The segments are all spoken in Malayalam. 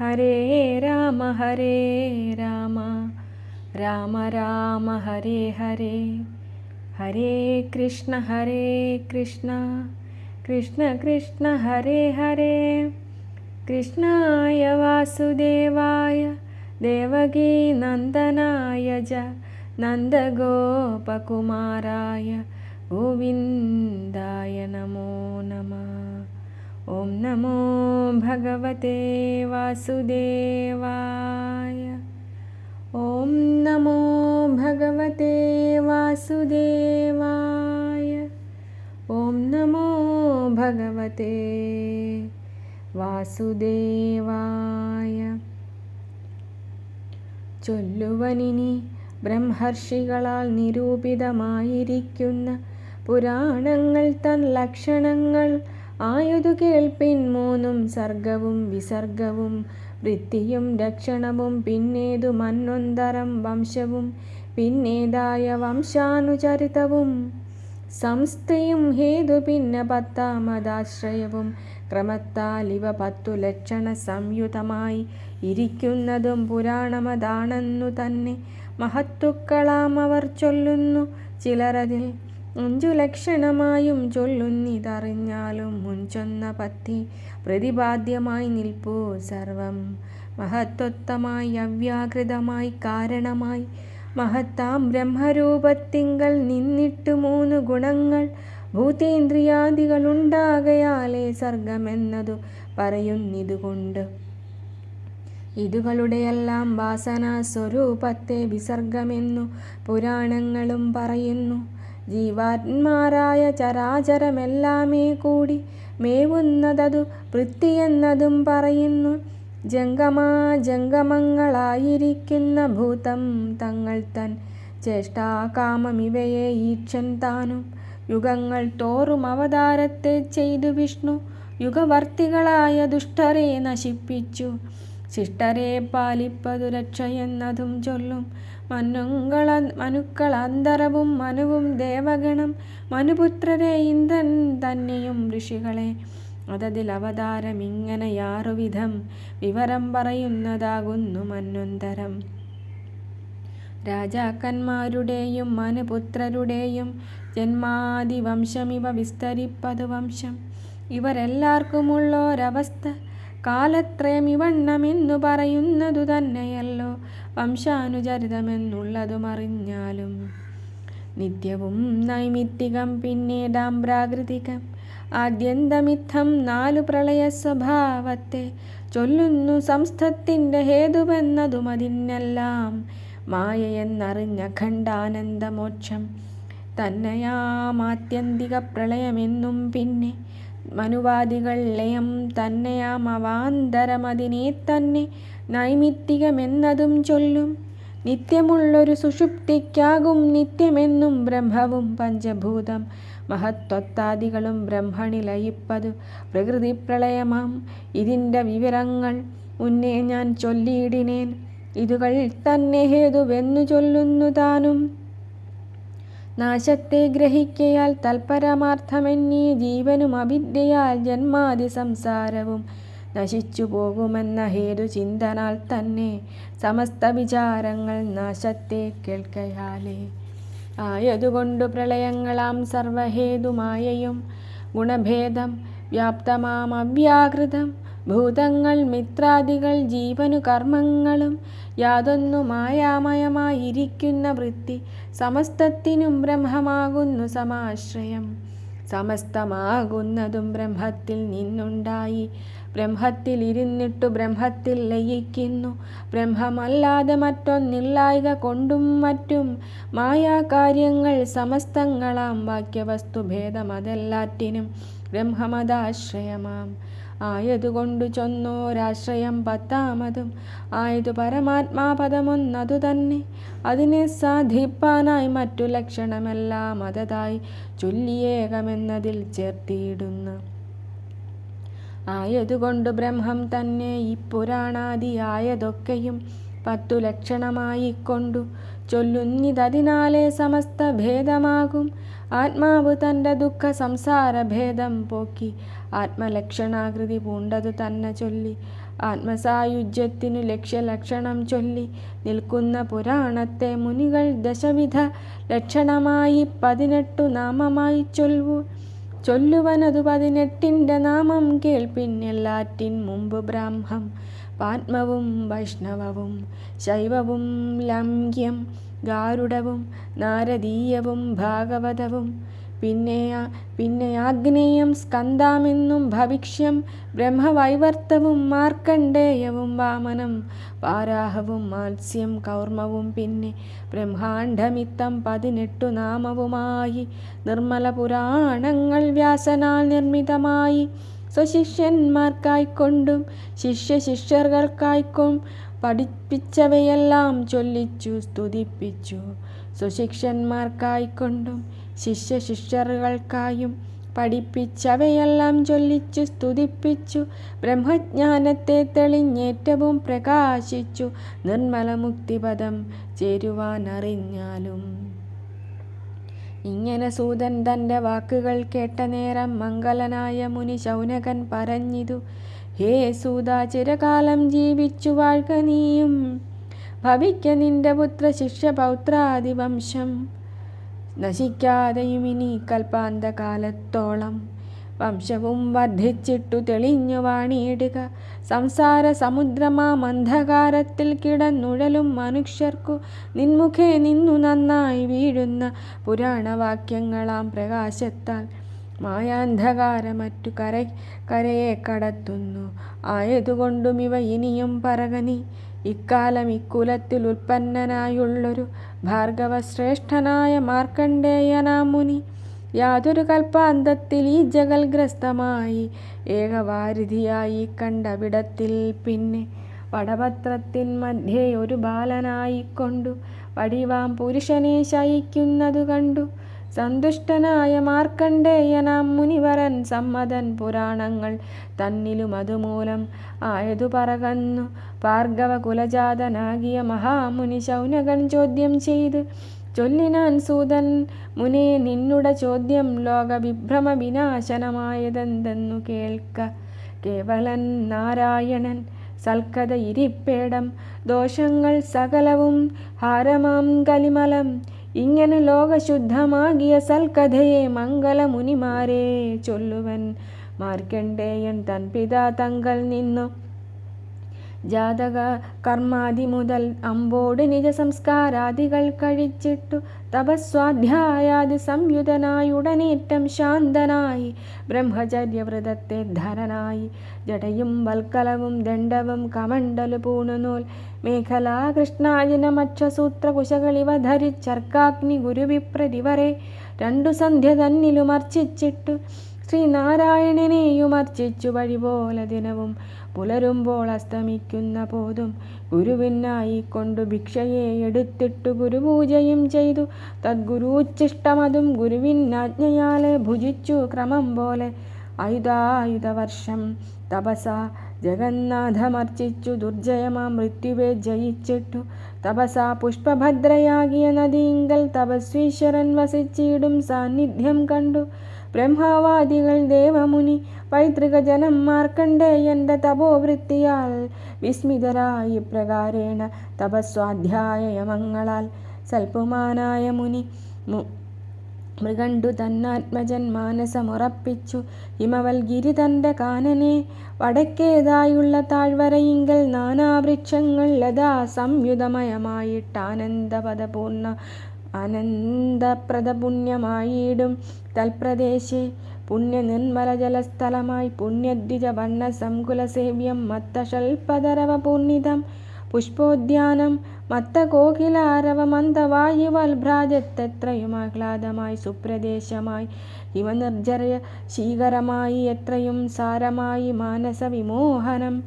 हरे राम हरे राम। राम राम हरे हरे। हरे कृष्ण हरे कृष्ण। कृष्ण कृष्ण हरे हरे। कृष्णाय वासुदेवाय देवगीनन्दनाय च नन्दगोपकुमाराय। गोविन्दाय नमो नमः। ഓം നമോ ഭഗവതേ വാസുദേവായ ഓം നമോ ഭഗവതേ വാസുദേവായ ഓം നമോ ഭഗവതേ വാസുദേവായ ചൊല്ലുവനിനി ബ്രഹ്മർഷികളാൽ നിരൂപിതമായിരിക്കുന്ന പുരാണങ്ങൾ തൻ ലക്ഷണങ്ങൾ ആയതു കേൾപ്പിൻ മൂന്നും സർഗവും വിസർഗവും വൃത്തിയും രക്ഷണവും പിന്നേതു മന്നൊന്തരം വംശവും പിന്നേതായ വംശാനുചരിതവും. സംസ്ഥയും ഹേതു പിന്നെ പത്താമതാശ്രയവും. ക്രമത്താൽ ഇവ പത്തു ലക്ഷണ സംയുതമായി ഇരിക്കുന്നതും പുരാണമതാണെന്നു തന്നെ മഹത്തുക്കളാം അവർ ചൊല്ലുന്നു ചിലരതിൽ. അഞ്ചു ലക്ഷണമായും ചൊല്ലുന്നിതറിഞ്ഞാലും മുൻചൊന്ന പത്തി പ്രതിപാദ്യമായി നിൽപ്പൂ. സർവം മഹത്വത്തമായി അവ്യാകൃതമായി കാരണമായി. മഹത്താം ബ്രഹ്മരൂപത്തിങ്കൾ നിന്നിട്ട് മൂന്ന് ഗുണങ്ങൾ ഭൂതേന്ദ്രിയാദികളുണ്ടാകയാലേ സർഗമെന്നതു പറയുന്നിതുകൊണ്ട്. ഇതുകളുടെയെല്ലാം വാസനാ സ്വരൂപത്തെ വിസർഗമെന്നു പുരാണങ്ങളും പറയുന്നു. ജീവാത്മാരായ ചരാചരമെല്ലാമേ കൂടി മേവുന്നതതു വൃത്തിയെന്നതും പറയുന്നു. ജംഗമാ ജംഗമങ്ങളായിരിക്കുന്ന ഭൂതം തങ്ങൾ തൻ ചേഷ്ടാകാമമിവയെ ഈക്ഷൻ താനും. യുഗങ്ങൾ തോറും അവതാരത്തെ ചെയ്തു വിഷ്ണു. യുഗവർത്തികളായ ദുഷ്ടരെ നശിപ്പിച്ചു. ശിഷ്ടരെ പാലിപ്പതു രക്ഷയെന്നതും ചൊല്ലും. മനുങ്കള മനുക്കൾ അന്തരവും മനുവും ദേവഗണം മനുപുത്രരെ ഇന്ദ്രൻ തന്നെയും ഋഷികളെ. അതതിൽ അവതാരം ഇങ്ങനെയാറുവിധം വിവരം പറയുന്നതാകുന്നു മനുന്തരം രാജാക്കന്മാരുടെയും മനുപുത്രരുടെയും ജന്മാദിവംശമിവ വിസ്തരിപ്പതു വംശം. ഇവരെല്ലാവർക്കുമുള്ളൊരവസ്ഥ കാലത്രയം ഇവണ്ണമെന്നു പറയുന്നതു തന്നെയല്ലോ. വംശാനുചരിതമെന്നുള്ളതും അറിഞ്ഞാലും നിത്യവും നൈമിത്തികം പിന്നീടാം പ്രാകൃതികം. ആദ്യന്തമിത്തം നാലു പ്രളയ സ്വഭാവത്തെ ചൊല്ലുന്നു സംസ്ഥത്തിന്റെ ഹേതുവെന്നതും അതിനെല്ലാം മായയെന്നറിഞ്ഞ ഖണ്ഡാനന്ദമോക്ഷം. തന്നെയാമാത്യന്തിക പ്രളയമെന്നും പിന്നെ മനുവാദികൾ ലയം തന്നെയാം അവാന്തരമതിനെ തന്നെ നൈമിത്തികമെന്നതും ചൊല്ലും. നിത്യമുള്ളൊരു സുഷുപ്തിക്കാകും നിത്യമെന്നും ബ്രഹ്മവും പഞ്ചഭൂതം. മഹത്വത്താദികളും ബ്രഹ്മണി ലയിപ്പതു പ്രകൃതി പ്രളയമാം ഇതിന്റെ വിവരങ്ങൾ മുന്നേ ഞാൻ ചൊല്ലിയിടിനേൻ. ഇതുകൾ തന്നെ ഹേതുവെന്നു ചൊല്ലുന്നു താനും. നാശത്തെ ഗ്രഹിക്കയാൽ തൽപരമാർത്ഥമെന്നീ ജീവനും അവിദ്യയാൽ ജന്മാതി സംസാരവും. നശിച്ചു പോകുമെന്ന ഹേതു ചിന്തനാൽ തന്നെ സമസ്ത വിചാരങ്ങൾ നാശത്തെ കേൾക്കയാലേ. ആയതുകൊണ്ടു പ്രളയങ്ങളാം സർവഹേതുമായയും ഗുണഭേദം വ്യാപ്തമാം അവ്യാകൃതം ഭൂതങ്ങൾ മിത്രാദികൾ ജീവനു കർമ്മങ്ങളും യാതൊന്നു മായാമയമായിരിക്കുന്ന വൃത്തി സമസ്തത്തിനും ബ്രഹ്മമാകുന്നു സമാശ്രയം. സമസ്തമാകുന്നതും ബ്രഹ്മത്തിൽ നിന്നുണ്ടായി. ബ്രഹ്മത്തിൽ ഇരുന്നിട്ടു ബ്രഹ്മത്തിൽ ലയിക്കുന്നു. ബ്രഹ്മമല്ലാതെ മറ്റൊന്നില്ലായക കൊണ്ടും മറ്റും മായാകാര്യങ്ങൾ സമസ്തങ്ങളാം വാക്യവസ്തുഭേദമതെല്ലാറ്റിനും ബ്രഹ്മമതാശ്രയമാം. ആയതുകൊണ്ടു ചൊന്നോരാശ്രയം പത്താമതും. ആയതു പരമാത്മാപദമൊന്നതു തന്നെ. അതിനെ സാധിപ്പാനായി മറ്റു ലക്ഷണമെല്ലാം അതതായി ചൊല്ലിയേകമെന്നതിൽ ചേർത്തിയിടുന്നു. ആയതുകൊണ്ട് ബ്രഹ്മം തന്നെ ഈ പുരാണാദിയായതൊക്കെയും പത്തു ലക്ഷണമായിക്കൊണ്ടു ചൊല്ലുന്നിതതിനാലെ സമസ്ത ഭേദമാകും. ആത്മാവ് തന്റെ ദുഃഖ സംസാര ഭേദം പോക്കി ആത്മലക്ഷണാകൃതി പൂണ്ടതു തന്നെ ചൊല്ലി ആത്മസായുജ്യത്തിനു ലക്ഷ്യലക്ഷണം ചൊല്ലി നിൽക്കുന്ന പുരാണത്തെ മുനികൾ ദശവിധ ലക്ഷണമായി പതിനെട്ടു നാമമായി ചൊല്ലു ചൊല്ലുവനതു പതിനെട്ടിന്റെ നാമം കേൾപ്പിൻ എല്ലാറ്റിൻ മുമ്പ് ബ്രാഹ്മം. പാത്മവും വൈഷ്ണവവും ശൈവവും ലംഘ്യം ഗാരുഡവും നാരദീയവും ഭാഗവതവും. പിന്നെ പിന്നെ ആഗ്നേയം സ്കന്ദാമെന്നും ഭവിക്ഷ്യം ബ്രഹ്മവൈവർത്തവും മാർക്കണ്ഡേയവും വാമനം വാരാഹവും മാത്സ്യം കൗർമ്മവും. പിന്നെ ബ്രഹ്മാണ്ഡമിത്തം പതിനെട്ടു നാമവുമായി നിർമ്മല പുരാണങ്ങൾ വ്യാസനാൽ നിർമ്മിതമായി. സ്വശിഷ്യന്മാർക്കായിക്കൊണ്ടും ശിഷ്യ ശിഷ്യർക്കായിക്കും പഠിപ്പിച്ചവയെല്ലാം ചൊല്ലിച്ചു സ്തുതിപ്പിച്ചു. സ്വശിഷ്യന്മാർക്കായിക്കൊണ്ടും ശിഷ്യ ശിഷ്യർകൾക്കായും പഠിപ്പിച്ചവയെല്ലാം ചൊല്ലിച്ചു സ്തുതിപ്പിച്ചു. ബ്രഹ്മജ്ഞാനത്തെ തെളിഞ്ഞേറ്റവും പ്രകാശിച്ചു. നിർമ്മല മുക്തിപദം ചേരുവാനറിഞ്ഞാലും ഇങ്ങനെ സൂതൻ തന്റെ വാക്കുകൾ കേട്ട നേരം മംഗലനായ മുനി ശൗനകൻ പറഞ്ഞിതു ഹേ സൂത ചിരകാലം ജീവിച്ചു വാഴ്ക നീയും. ഭവിക്ക നിന്റെ പുത്ര ശിഷ്യ പൗത്രാദിവംശം നശിക്കാതെയും ഇനി കൽപ്പാന്തകാലത്തോളം. വംശവും വർദ്ധിച്ചിട്ടു തെളിഞ്ഞു വാണിയിടുക. സംസാര സമുദ്രമാം അന്ധകാരത്തിൽ കിടന്നുഴലും മനുഷ്യർക്കു നിൻമുഖേ നിന്നു നന്നായി വീഴുന്ന പുരാണവാക്യങ്ങളാം പ്രകാശത്താൽ മായാന്ധകാരമറ്റു കര കരയെ കടത്തുന്നു. ആയതുകൊണ്ടും ഇവ ഇനിയും പറകനി. ഇക്കാലം ഇക്കുലത്തിൽ ഉൽപ്പന്നനായുള്ളൊരു ഭാർഗവശ്രേഷ്ഠനായ മാർക്കണ്ഡേയനാമുനി മുനി യാതൊരു കൽപ്പാന്തത്തിൽ ഈ ജഗൽഗ്രസ്തമായി ഏകവാരിധിയായി കണ്ടവിടത്തിൽ പിന്നെ വടപത്രത്തിൻ മധ്യേ ഒരു ബാലനായിക്കൊണ്ടു വടിവാം പുരുഷനെ ശയിക്കുന്നതു കണ്ടു. സന്തുഷ്ടനായ മാർക്കണ്ഡേയനാം മുനിവരൻ സമ്മതൻ പുരാണങ്ങൾ തന്നിലും അതുമൂലം ആയതു പറകന്നു. ഭാർഗവ കുലജാതനാകിയ മഹാമുനി ശൗനകൻ ചോദ്യം ചെയ്ത്. ചൊല്ലിനാൻ സൂതൻ മുനെ നിന്നുട ചോദ്യം ലോക വിഭ്രമ വിനാശനമായതെന്തെന്നു കേൾക്ക. കേവലൻ നാരായണൻ സൽക്കഥ ഇരിപ്പേടം ദോഷങ്ങൾ സകലവും ഹാരമാം കലിമലം. ഇങ്ങനെ ലോകശുദ്ധമാകിയ സൽക്കഥയെ മംഗലമുനിമാരെ ചൊല്ലുവൻ മാർക്കണ്ഡേയൻ തൻ പിതാ തങ്കൽ നിന്നു. ജാതക കർമാദി മുതൽ അമ്പോട് നിജ സംസ്കാരാദികൾ കഴിച്ചിട്ടു തപസ്വാധ്യായാദി സംയുതനായുടനേറ്റം ശാന്തനായി ബ്രഹ്മചര്യവ്രതത്തെ ധരനായി ജടയും വൽക്കലവും ദണ്ഡവും കമണ്ടലു പൂണുനൂൽ മേഖലാ കൃഷ്ണാജിനമക്ഷസൂത്ര കുശകളിവ ധരിച്ചർക്കാഗ്നി ഗുരുവിപ്രതിവരെ രണ്ടു സന്ധ്യ തന്നിലും ശ്രീനാരായണനെയും അർച്ചിച്ചു വഴിപോലെ ദിനവും പുലരുമ്പോൾ അസ്തമിക്കുന്ന പോതും ഗുരുവിനായി കൊണ്ടു ഭിക്ഷയെ എടുത്തിട്ടു ഗുരുപൂജയും ചെയ്തു. തദ്ഗുരുച്ചിഷ്ടമതും ഗുരുവിനാജ്ഞയാലെ ഭുജിച്ചു ക്രമം പോലെ ആയുധായുധവർഷം തപസ ജഗന്നാഥമർച്ചിച്ചു ദുർജയമാ മൃത്യുവെ ജയിച്ചിട്ടു. തപസ പുഷ്പഭദ്രയാകിയ നദിയിങ്കൽ തപസ്വീശ്വരൻ വസിച്ചിടും സാന്നിധ്യം കണ്ടു. ബ്രഹ്മവാദികൾ ദേവമുനി പൈതൃക ജനം മാർക്കണ്ഡേയന്റെ തപോവൃത്തിയാൽ. വിസ്മിതരായി പ്രകാരേണ തപസ്വാധ്യായമങ്ങളാൽ സൽപുമാനായ മുനി മൃഗണ്ടു തന്നാത്മജൻ മാനസമുറപ്പിച്ചു ഹിമവൽഗിരി തന്റെ കാനനെ വടക്കേതായുള്ള താഴ്വരയിങ്കൽ നാനാവൃക്ഷങ്ങൾ ലതാ സംയുതമയമായിട്ടാനന്ദപദപൂർണ ആനന്ദപ്രദപുണ്യമായിടും. തൽപ്രദേശേ പുണ്യനിർമ്മലജലസ്ഥലമായി പുണ്യദ്വിജ വണ്ണ സംകുലസേവ്യം മത്തശൽപതരവ പൂർണിതം പുഷ്പോദ്യാനം മത്തകോകിലാരവ മന്ദവായുവൽഭ്രാജത്തെത്രയും ആഹ്ലാദമായി സുപ്രദേശമായി ഹിമനിർജര ശീകരമായി എത്രയും സാരമായി മാനസവിമോഹനം.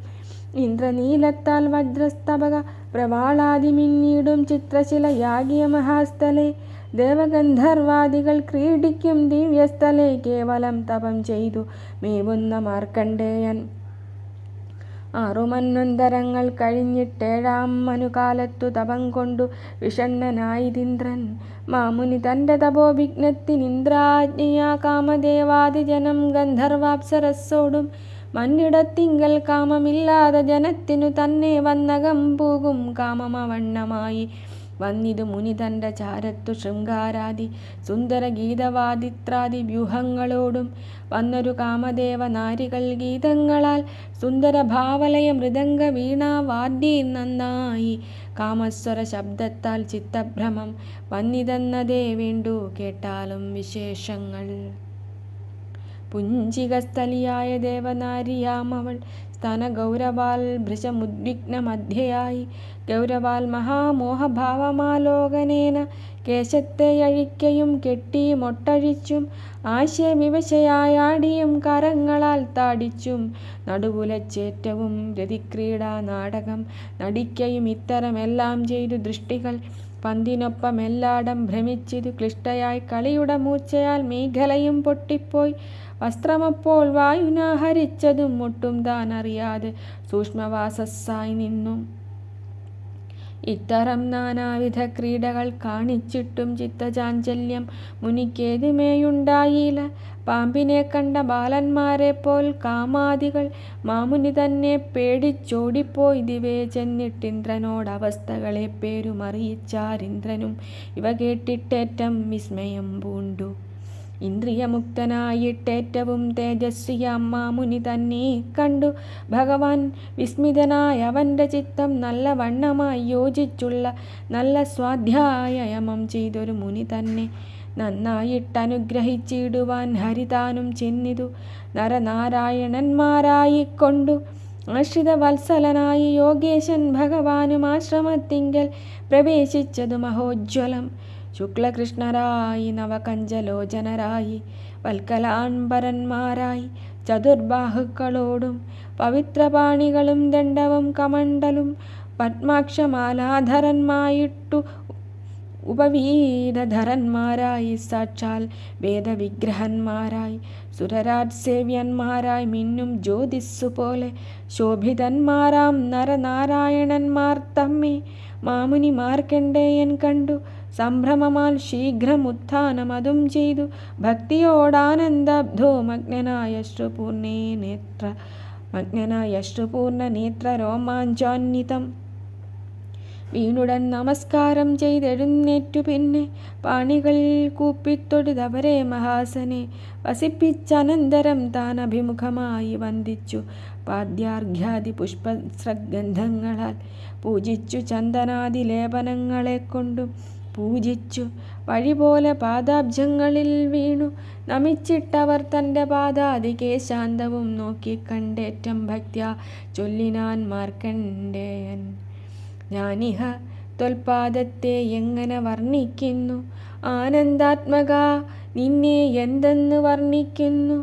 ഇന്ദ്രനീലത്താൽ വജ്രസ്തബക പ്രവാളാതിമിന്നീടും ചിത്രശിലയാകിയ മഹാസ്ഥലെ ദേവഗന്ധർവാദികൾ ക്രീഡിക്കും ദിവ്യസ്ഥലെ കേവലം തപം ചെയ്തു മേവുന്ന മാർക്കണ്ഡേയൻ. ആറുമന്വന്തരങ്ങൾ കഴിഞ്ഞിട്ടേഴാം മനുകാലത്തു തപം കൊണ്ടു വിഷണ്ണനായിതിന്ദ്രൻ മാമുനി തന്റെ തപോവിഘ്നത്തിനിന്ദ്രാജ്ഞയാ കാമദേവാദിജനം ഗന്ധർവാപ്സരസ്സോടും മന്നിടത്തിങ്കൽ കാമമില്ലാതെ ജനത്തിനു തന്നെ വന്നകം പൂകും കാമമവണ്ണമായി. വന്നിതു മുനി തന്റെ ചാരത്തു ശൃംഗാരാദി സുന്ദര ഗീതവാദിത്രാദി വ്യൂഹങ്ങളോടും വന്നൊരു കാമദേവ നാരികൾ ഗീതങ്ങളാൽ സുന്ദര ഭാവലയ മൃദംഗ വീണാവാദ്യ നന്നായി. കാമസ്വര ശബ്ദത്താൽ ചിത്തഭ്രമം വന്നിതെന്നതേ വേണ്ടു കേട്ടാലും വിശേഷങ്ങൾ. പുഞ്ചികസ്ഥലിയായ ദേവനാരിയാമവൾ സ്തന ഗൗരവാൽ ഭൃശമുദ്വിഗ്നമധ്യയായി. ഗൗരവാൽ മഹാമോഹഭാവമാലോകനേന കേശത്തെ അഴിക്കയും കെട്ടി മൊട്ടഴിച്ചും ആശയവിവശയായാടിയും കരങ്ങളാൽ താടിച്ചും നടുവുലച്ചേറ്റവും രതിക്രീഡാ നാടകം നടിക്കയും ഇത്തരമെല്ലാം ചെയ്തു ദൃഷ്ടികൾ. പന്തിനൊപ്പമെല്ലാടം ഭ്രമിച്ചിതു ക്ലിഷ്ടയായി കളിയുടെ മൂച്ചയാൽ മേഖലയും പൊട്ടിപ്പോയി. വസ്ത്രമപ്പോൾ വായുനാഹരിച്ചതും ഒട്ടും താൻ അറിയാതെ സൂക്ഷ്മവാസസ്സായി നിന്നു. ഇത്തരം നാനാവിധ ക്രീഡകൾ കാണിച്ചിട്ടും ചിത്തചാഞ്ചല്യം മുനിക്കേതുമേയുണ്ടായില്ല. പാമ്പിനെ കണ്ട ബാലന്മാരെ പോൽ കാമാദികൾ മാമുനി തന്നെ പേടിച്ചോടിപ്പോയി. ദിവേ ചെന്നിട്ടിന്ദ്രനോടവസ്ഥകളെ പേരുമറിയിച്ചാരിന്ദ്രനും ഇവ കേട്ടിട്ടേറ്റം വിസ്മയം പൂണ്ടു. ഇന്ദ്രിയമുക്തനായിട്ടേറ്റവും തേജസ്വിയാം മാമുനി തന്നെ കണ്ടു. ഭഗവാൻ വിസ്മിതനായ അവന്റെ ചിത്തം നല്ല വണ്ണമായി യോജിച്ചുള്ള നല്ല സ്വാധ്യായമം ചെയ്തൊരു മുനി തന്നെ നന്നായിട്ടനുഗ്രഹിച്ചിടുവാൻ ഹരിതാനും ചെന്നിതു. നരനാരായണന്മാരായിക്കൊണ്ടു ആശ്രിത വത്സലനായി യോഗേശൻ ഭഗവാനും ആശ്രമത്തിങ്കൽ പ്രവേശിച്ചതു മഹോജ്വലം. ശുക്ലകൃഷ്ണരായി നവകഞ്ചലോചനരായി വൽക്കലാൻപരന്മാരായി ചതുർബാഹുക്കളോടും പവിത്രപാണികളും ദണ്ഡവും കമണ്ടലും പത്മാക്ഷമാലാധരന്മായിട്ടു ഉപവീതധരന്മാരായി സാക്ഷാൽ വേദവിഗ്രഹന്മാരായി സുരരാജ് സേവ്യന്മാരായി മിന്നും ജ്യോതിസ്സു പോലെ ശോഭിതന്മാരാം നരനാരായണന്മാർ തമ്മി മാമുനിമാർക്കെണ്ടേയൻ കണ്ടു. സംഭ്രമമാൽ ശീഘ്രം ഉത്ഥാനമതും ചെയ്തു. ഭക്തിയോടാനന്ദബ്ധോ മഗ്നനായ ശ്രുപൂർണേ നേത്ര മഗ്നനായ ശ്രുപൂർണ നേത്ര രോമാഞ്ചാന്വിതം. വീണുടൻ നമസ്കാരം ചെയ്തെഴുന്നേറ്റു പിന്നെ പാണികൾ കൂപ്പിത്തൊടുതവരെ മഹാസനെ. വസിപ്പിച്ചനന്തരം താൻ അഭിമുഖമായി വന്ദിച്ചു. പാദ്യാർഘ്യാദി പുഷ്പസ്രഗന്ധങ്ങളാൽ പൂജിച്ചു ചന്ദനാദി ലേപനങ്ങളെ കൊണ്ടും പൂജിച്ചു. വഴിപോലെ പാദാബ്ജങ്ങളിൽ വീണു. നമിച്ചിട്ടവർ തന്റെ പാദാതികെ ശാന്തവും നോക്കി കണ്ടേറ്റം ഭക്ത്യ ചൊല്ലിനാൻ മാർക്കണ്ടേയൻ ഞാനിഹ തൊൽപാദത്തെ എങ്ങനെ വർണിക്കുന്നു? ആനന്ദാത്മക നിന്നെ എന്തെന്ന് വർണിക്കുന്നു?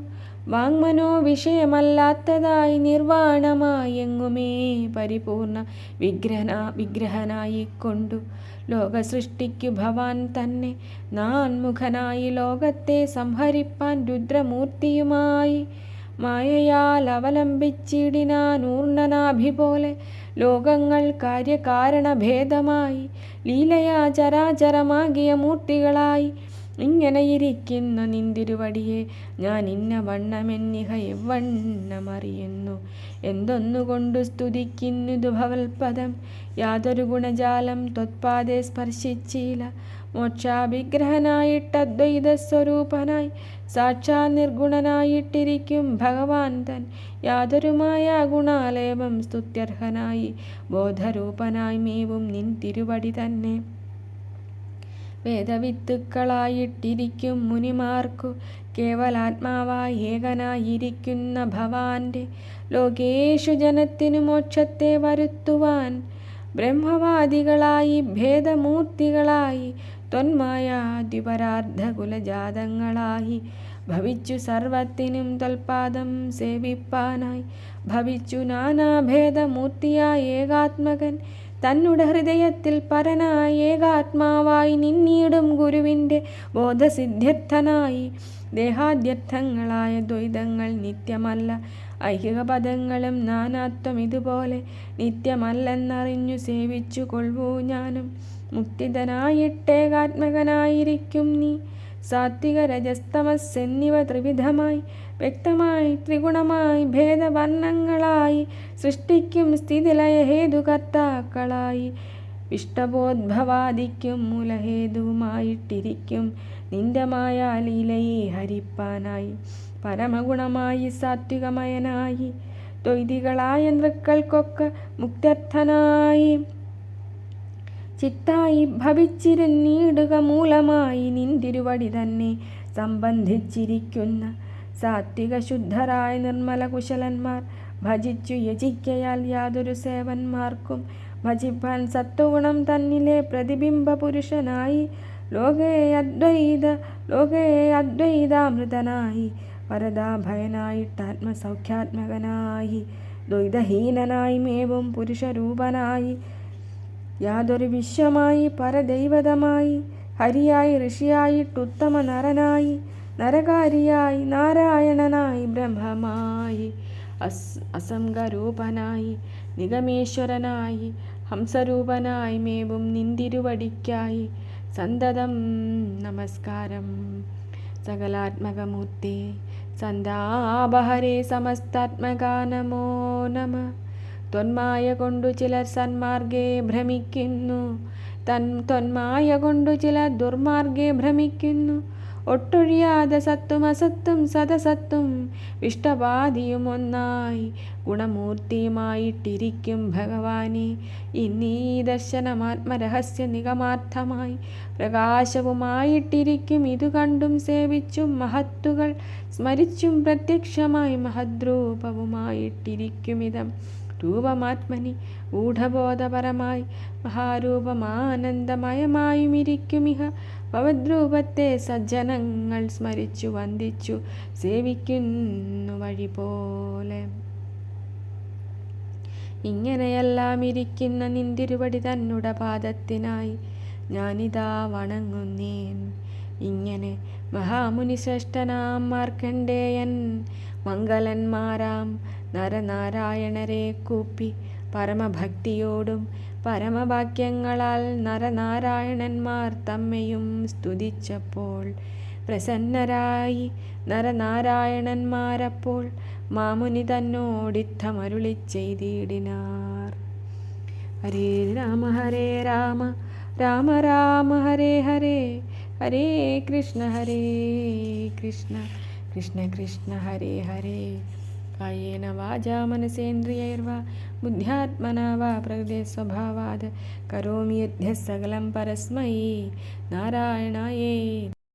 വാങ്മനോ വിഷയമല്ലാത്തതായി നിർവാണമായി എങ്ങുമേ പരിപൂർണ വിഗ്രഹന വിഗ്രഹനായിക്കൊണ്ടു. ലോകസൃഷ്ടിക്കു ഭവാൻ തന്നെ നാൻമുഖനായി ലോകത്തെ സംഹരിപ്പാൻ രുദ്രമൂർത്തിയുമായി മായയാൽ അവലംബിച്ചിടിനാൻ ഊർണനാഭി പോലെ ലോകങ്ങൾ കാര്യകാരണഭേദമായി ലീലയാ ചരാചരമാകിയ മൂർത്തികളായി ഇങ്ങനെയിരിക്കുന്ന നിന്തിരുവടിയെ. ഞാൻ ഇന്ന വണ്ണമെന്നിഹ എവണ്ണമറിയുന്നു. എന്തൊന്നുകൊണ്ടു സ്തുതിക്കുന്നു ഭവൽപദം? യാതൊരു ഗുണജാലം ത്വത്പാദെ സ്പർശിച്ചില്ല മോക്ഷാഭിഗ്രഹനായിട്ട് അദ്വൈത സ്വരൂപനായി സാക്ഷാ നിർഗുണനായിട്ടിരിക്കും ഭഗവാൻ തൻ. യാതൊരുമായ ഗുണാലേപം സ്തുത്യർഹനായി ബോധരൂപനായി മേവും നിൻ തിരുവടി തന്നെ. വേദവിത്തുക്കളായിട്ടിരിക്കും മുനിമാർക്കു കേവലാത്മാവായി ഏകനായിരിക്കുന്ന ഭവാന്റെ. ലോകേഷു ജനത്തിനു മോക്ഷത്തെ വരുത്തുവാൻ ബ്രഹ്മവാദികളായി ഭേദമൂർത്തികളായി ത്വന്മായാദ്യുപരാർദ്ധകുലജാതങ്ങളായി ഭവിച്ചു സർവത്തിനും തൽപാദം സേവിപ്പാനായി ഭവിച്ചു നാനാഭേദമൂർത്തിയായ ഏകാത്മകൻ തന്നുടെ ഹൃദയത്തിൽ പരനായി ഏകാത്മാവായി നിന്നീടും ഗുരുവിന്റെ ബോധസിദ്ധ്യർത്ഥനായി. ദേഹാദ്യർത്ഥങ്ങളായ ദ്വൈതങ്ങൾ നിത്യമല്ല. ഐഹിക പദങ്ങളും നാനാത്വം ഇതുപോലെ നിത്യമല്ലെന്നറിഞ്ഞു സേവിച്ചു കൊള്ളൂ ഞാനും. മുക്തിതനായിട്ടേകാത്മകനായിരിക്കും നീ സാത്വിക രജസ്തമസ് എന്നിവ ത്രിവിധമായി വ്യക്തമായി ത്രിഗുണമായി ഭേദവർണങ്ങളായി സൃഷ്ടിക്കും സ്ഥിതിലയ ഹേതുകർത്താക്കളായി. ഇഷ്ടബോദ്ഭവാദിക്കും മൂലഹേതുവുമായിട്ടിരിക്കും നിന്റെ മായാലീലയെ ഹരിപ്പാനായി. പരമഗുണമായി സാത്വികമയനായി. ദ്വൈതികളായ നൃക്കൾക്കൊക്കെ മുക്തർത്ഥനായി. ചിത്തായി ഭവിച്ചിരുന്നീടുക മൂലമായി നിന്തിരുവടി തന്നെ സംബന്ധിച്ചിരിക്കുന്ന സാത്വിക ശുദ്ധരായ നിർമ്മല കുശലന്മാർ ഭജിച്ചു യജിക്കയാൽ യാതൊരു സേവന്മാർക്കും ഭജിപ്പാൻ സത്വഗുണം തന്നിലെ പ്രതിബിംബ പുരുഷനായി. ലോകേ അദ്വൈത ലോകേ അദ്വൈതാമൃതനായി. വരദാഭയനായിട്ടാത്മസൗഖ്യാത്മകനായി ദ്വൈതഹീനനായി മേവും പുരുഷരൂപനായി. യാതൊരു വിശ്വമായി പരദൈവതമായി. ഹരിയായി ഋഷിയായിട്ടുത്തമ നരനായി. നരകാരിയായി നാരായണനായി ബ്രഹ്മമായി അസ് അസംഗരൂപനായി നിഗമേശ്വരനായി ഹംസരൂപനായി മേവും നിന്തിരുവടിക്കായി. സന്തതം നമസ്കാരം സകലാത്മകമൂർത്തി സന്താപഹരേ സമസ്താത്മകാ നമോ നമ. ത്വന്മായ കൊണ്ടു ചിലർ സന്മാർഗേ ഭ്രമിക്കുന്നു തൻ ത്വന്മായ കൊണ്ടു ചിലർ ദുർമാർഗേ ഭ്രമിക്കുന്നു. ഒട്ടൊഴിയാതെ സത്തും അസത്തും സദസത്തും ഇഷ്ടപാതിയും ഒന്നായി ഗുണമൂർത്തിയുമായിട്ടിരിക്കും ഭഗവാനെ. ഇന്നീ ദർശനമാത്മരഹസ്യ നിഗമാർത്ഥമായി പ്രകാശവുമായിട്ടിരിക്കും. ഇതു കണ്ടും സേവിച്ചും മഹത്തുകൾ സ്മരിച്ചും പ്രത്യക്ഷമായി മഹദ്രൂപവുമായിട്ടിരിക്കുമിതം രൂപമാത്മനി ഗൂഢബോധപരമായി മഹാരൂപമാനന്ദമയമായുമിരിക്കുമിഹ. ഭവദ്രൂപത്തെ സജ്ജനങ്ങൾ സ്മരിച്ചു വന്ദിച്ചു സേവിക്കുന്നു വഴി പോലെ ഇങ്ങനെയെല്ലാം ഇരിക്കുന്ന നിന്തിരുപടി തന്നുട പാദത്തിനായി ഞാനിതാ വണങ്ങുന്നേൻ. ഇങ്ങനെ മഹാമുനിശ്രേഷ്ഠനാം മാർക്കണ്ടേയൻ മംഗലന്മാരാം നരനാരായണരെ കൂപ്പി പരമഭക്തിയോടും പരമവാക്യങ്ങളാൽ നരനാരായണന്മാർ തമ്മെയും സ്തുതിച്ചപ്പോൾ. പ്രസന്നരായി നരനാരായണന്മാരപ്പോൾ മാമുനി തന്നോടിത്തമരുളി ചെയ്തിടിനാർ. ഹരേ രാമ ഹരേ രാമ രാമ രാമ ഹരേ ഹരേ ഹരേ കൃഷ്ണ ഹരേ കൃഷ്ണ കൃഷ്ണ കൃഷ്ണ ഹരേ ഹരേ. కాయేన వాజా మనసేంద్రియైర్వా బుద్ధ్యాత్మనా వా ప్రకృతి స్వభావాద్ కరోమి యజ్ఞ సకలం పరస్మై నారాయణాయే